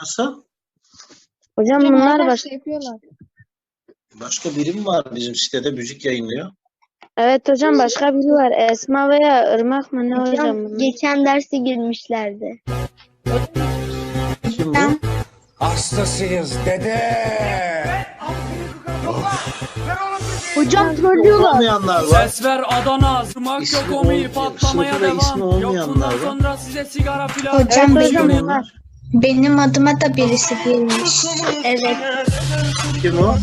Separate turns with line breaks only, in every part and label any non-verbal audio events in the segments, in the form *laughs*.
Nasıl?
Hocam bunlar
hala
baş...
şey yapıyorlar.
Başka biri mi var bizim sitede müzik yayınlıyor?
Evet hocam başka biri var. Esma veya Irmak mı ne hocam
Hocam geçen derse girmişlerdi.
Kim bu?
Hastasıyız dede.
Hocam trollüyorlar.
Olmayanlar var.
Ses ver Adana, zırmak
İsmi
yok omi,
olmayan-
patlamaya
sınıfı ve ismi
devam. Yok
olmayanlar
bundan
var.
sonra size sigara filan.
Hocam
Evet hocam bunlar.
Benim adıma da birisi girmiş. Evet.
Kim o?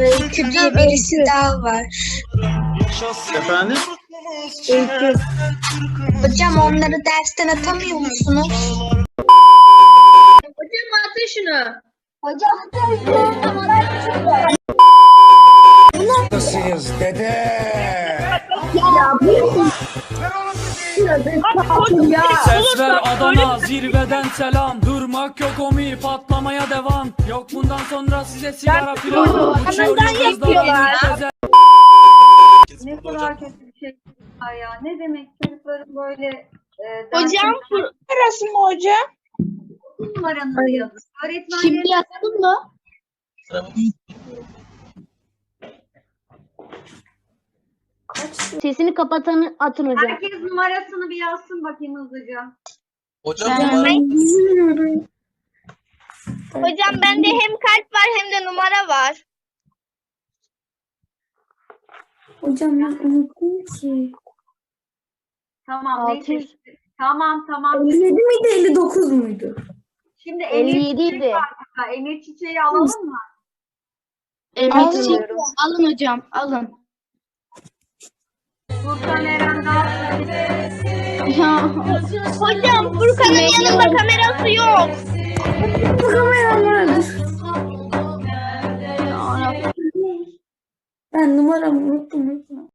Öykü diye birisi daha var.
Efendim?
Öykü. Hocam onları dersten atamıyor musunuz?
Hastasıyız dede.
Ses ver Adana, zirveden selam. Durmak yok omi, patlamaya devam. Yok bundan sonra size sigara filan. Uçuyor yıldızlar, müptezel.
Ne kadar kötü bir şey ya. Ne demek çocukların böyle e,
Hocam
Arası mı hocam?
numaranızı yazın. Öğretmenlerin
Şimdi yazalım mı?
Sesini kapatan atın hocam.
herkes numarasını bir yazsın bakayım hızlıca.
Hocam bende hem kalp var hem de numara var.
Hocam ben unuttum ki.
Tamam
Altı
neyse. Tamam tamam.
57 miydi 59 muydu?
Şimdi Emir
57
Çiçek
idi.
var burada. Emir Çiçek'i alalım mı?
Evet
Alın. Alın hocam alın.
Furkan Eren daha
Ya.
Hocam Furkan'ın yanında kamerası yok.
Bu kameram vardır. Ben numaramı unuttum. unuttum.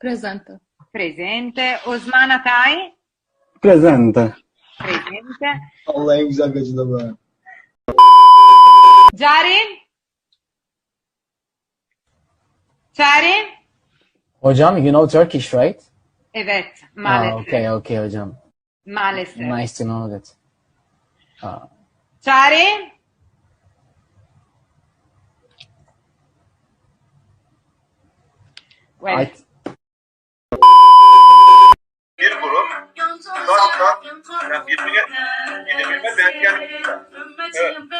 Presente.
Presente. Osman Atay.
Presente.
Presente.
Allah en güzel gacıda bu.
Carin. Carin.
Hocam, you know Turkish, right?
Evet.
Ah,
Maalesef.
okay, okay hocam.
Maalesef.
Nice to know that. Ah,
Carin. Well,
I,
bir grup yani birbirine gidebilme belki Evet. Kim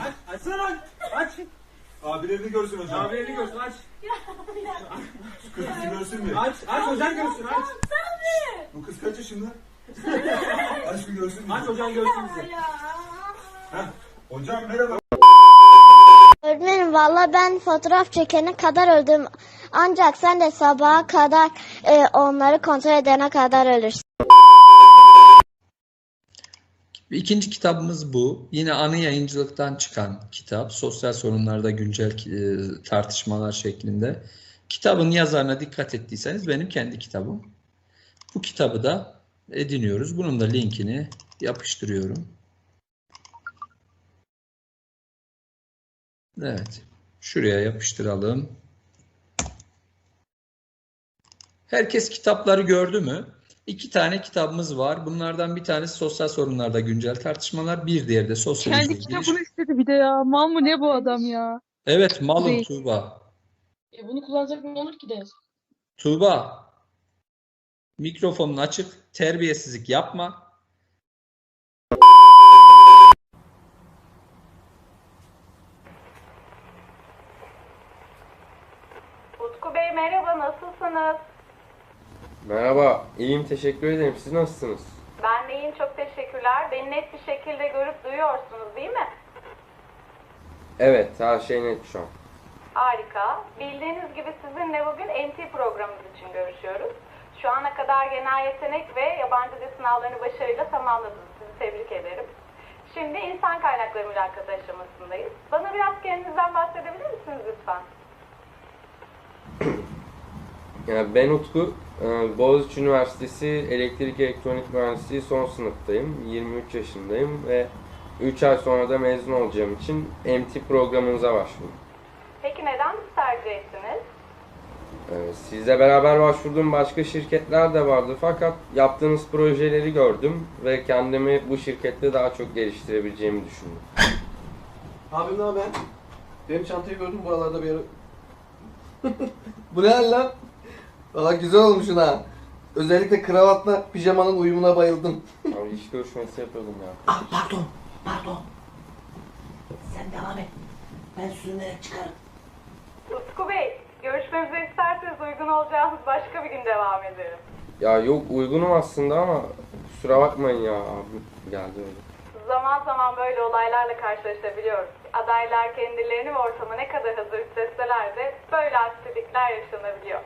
Aç. Açsana. Aç.
Abilerini görsün hocam.
Abilerini görsün aç.
Kızı görsün mü?
Aç. Aç hocan görsün aç.
Bu kız kaç yaşında? *laughs* Aç bir görsün mü?
Aç hocan görsün bizi.
Hocam merhaba.
Öğretmenim valla ben fotoğraf çekene kadar öldüm. Ancak sen de sabaha kadar e, onları kontrol edene kadar ölürsün.
İkinci kitabımız bu. Yine anı yayıncılıktan çıkan kitap. Sosyal sorunlarda güncel e, tartışmalar şeklinde. Kitabın yazarına dikkat ettiyseniz benim kendi kitabım. Bu kitabı da ediniyoruz. Bunun da linkini yapıştırıyorum. Evet. Şuraya yapıştıralım. Herkes kitapları gördü mü? İki tane kitabımız var. Bunlardan bir tanesi sosyal sorunlarda güncel tartışmalar, bir diğeri de sosyalizme
Kendi kitabını istedi bir de ya. Mal mı ne bu adam ya?
Evet, malum
Değil.
Tuğba.
E bunu kullanacak ne olur ki de?
Tuğba, mikrofonun açık, terbiyesizlik yapma.
Utku Bey merhaba nasılsınız?
Merhaba. iyiyim teşekkür ederim. Siz nasılsınız?
Ben de iyiyim çok teşekkürler. Beni net bir şekilde görüp duyuyorsunuz değil mi?
Evet her şey net şu an.
Harika. Bildiğiniz gibi sizinle bugün NT programımız için görüşüyoruz.
Şu ana kadar genel yetenek ve yabancı dil sınavlarını başarıyla tamamladınız. Sizi tebrik ederim. Şimdi insan kaynakları mülakat aşamasındayız. Bana biraz kendinizden bahsedebilir misiniz lütfen?
Yani ben Utku, e, Boğaziçi Üniversitesi Elektrik Elektronik Mühendisliği son sınıftayım. 23 yaşındayım ve 3 ay sonra da mezun olacağım için MT programınıza başvurdum.
Peki neden tercih ettiniz?
E, Sizle beraber başvurduğum başka şirketler de vardı fakat yaptığınız projeleri gördüm ve kendimi bu şirkette daha çok geliştirebileceğimi düşündüm.
Abim ne haber? Benim çantayı gördüm buralarda bir yere. *laughs* Bu ne lan? Valla güzel olmuşsun ha. Özellikle kravatla pijamanın uyumuna bayıldım.
Abi iş görüşmesi yapıyordum ya.
Ah pardon, pardon. Sen devam et. Ben sürünerek çıkarım.
Utku Bey, görüşmemize isterseniz uygun olacağımız başka bir gün devam edelim.
Ya yok uygunum aslında ama kusura bakmayın ya abi geldi öyle.
Zaman zaman böyle olaylarla karşılaşabiliyoruz. Adaylar kendilerini ve ortama ne kadar hazır hissetseler de böyle aksilikler yaşanabiliyor.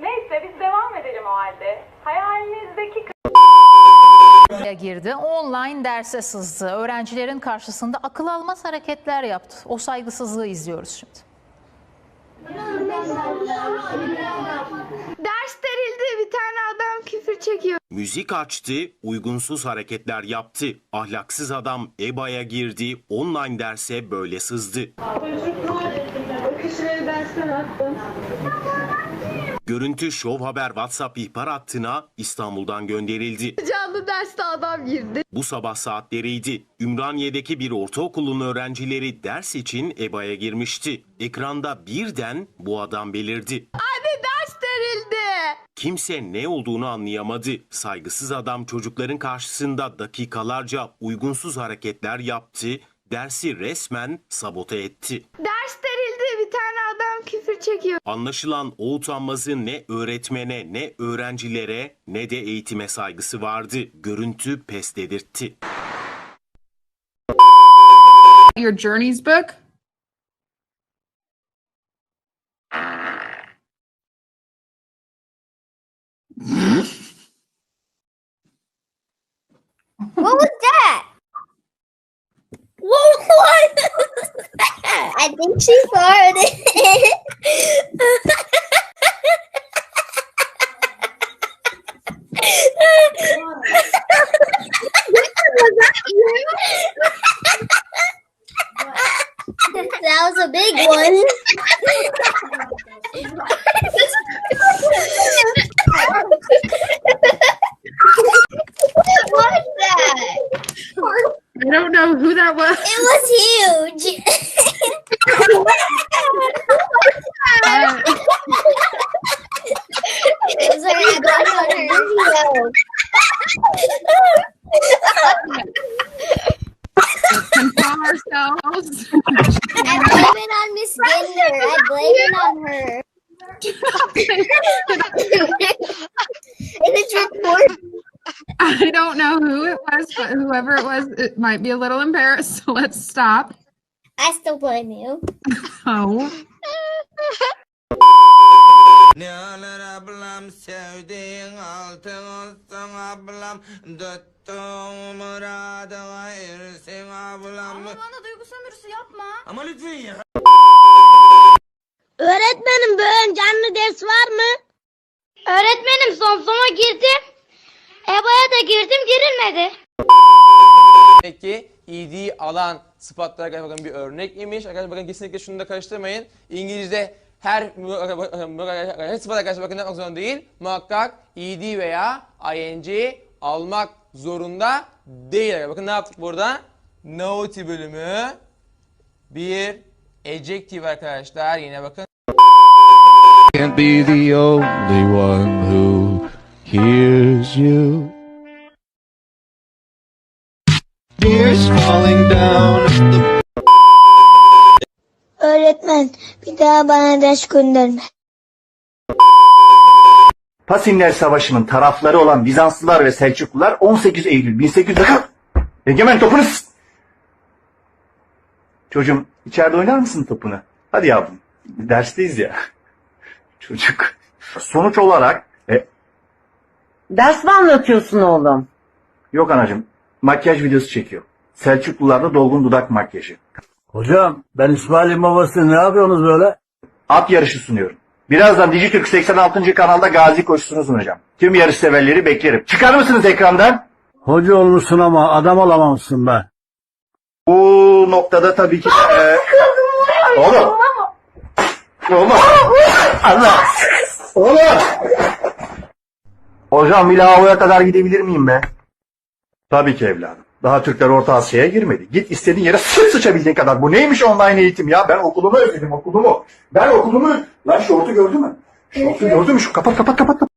Neyse biz devam edelim o halde. Hayalinizdeki
girdi. Online derse sızdı. Öğrencilerin karşısında akıl almaz hareketler yaptı. O saygısızlığı izliyoruz şimdi.
Ders verildi bir tane adam küfür çekiyor.
Müzik açtı, uygunsuz hareketler yaptı. Ahlaksız adam EBA'ya girdi, online derse böyle sızdı.
Çocuklar bakışları dersten attım.
Görüntü Şov Haber WhatsApp ihbar hattına İstanbul'dan gönderildi.
Canlı derste adam girdi.
Bu sabah saatleriydi. Ümraniye'deki bir ortaokulun öğrencileri ders için EBA'ya girmişti. Ekranda birden bu adam belirdi.
Abi ders verildi.
Kimse ne olduğunu anlayamadı. Saygısız adam çocukların karşısında dakikalarca uygunsuz hareketler yaptı, dersi resmen sabote etti.
Ders çekiyor.
Anlaşılan o utanmazın ne öğretmene, ne öğrencilere, ne de eğitime saygısı vardı. Görüntü pes dedirtti.
Your journeys book?
What was that? What was that? I think she farted. *laughs* was that you? that was a big one. What's that?
I don't know who that was.
It was huge. *laughs* *laughs* it was like I got on her
Control ourselves.
I blame it on Miss Ginder. I blame it on her. *laughs* and it's recorded.
I don't know who it was, but whoever it was, it might be a little embarrassed. So let's stop.
I still blame you.
Oh.
Ne ablam sevdiğin altın olsun ablam Tuttuğum muradına ersin ablam
Bana duygu sömürüsü yapma.
Ama lütfen ya
Öğretmenim bugün canlı ders var mı? Öğretmenim son sona girdim. EBA'ya da girdim girilmedi.
Demek ki ED alan sıfatlara bakın bir örnek imiş. Arkadaşlar bakın kesinlikle şunu da karıştırmayın. İngilizce her her sıfat arkadaşlar bakın ne yapmak zorunda değil. Muhakkak ED veya ing almak zorunda değil. Arkadaşlar. Bakın ne yaptık burada? Naughty bölümü bir adjective arkadaşlar. Yine bakın
Can't be the only one who hears you. Tears falling down the
Öğretmen bir daha bana ders gönderme.
Pasinler Savaşı'nın tarafları olan Bizanslılar ve Selçuklular 18 Eylül 1840 Egemen topunu s- Çocuğum içeride oynar mısın topunu? Hadi yavrum dersteyiz ya. *laughs* Çocuk. Sonuç olarak e,
Ders mi anlatıyorsun oğlum?
Yok anacığım. Makyaj videosu çekiyor. Selçuklularda dolgun dudak makyajı.
Hocam ben İsmail'in babası ne yapıyorsunuz böyle?
At yarışı sunuyorum. Birazdan Dijitürk 86. kanalda gazi koşusunu sunacağım. Tüm yarış severleri beklerim. Çıkar mısınız ekrandan?
Hoca olmuşsun ama adam olamamışsın be.
Bu noktada tabii ki... e, Oğlum. Oğlum. Allah. Oğlum. Hocam Milano'ya kadar gidebilir miyim be? Tabii ki evladım. Daha Türkler Orta Asya'ya girmedi. Git istediğin yere sıç sıçabildiğin kadar. Bu neymiş online eğitim ya? Ben okulumu özledim okulumu. Ben okulumu... Lan şortu gördün mü? Şortu gördün mü? Şu kapat kapat kapat. kapat.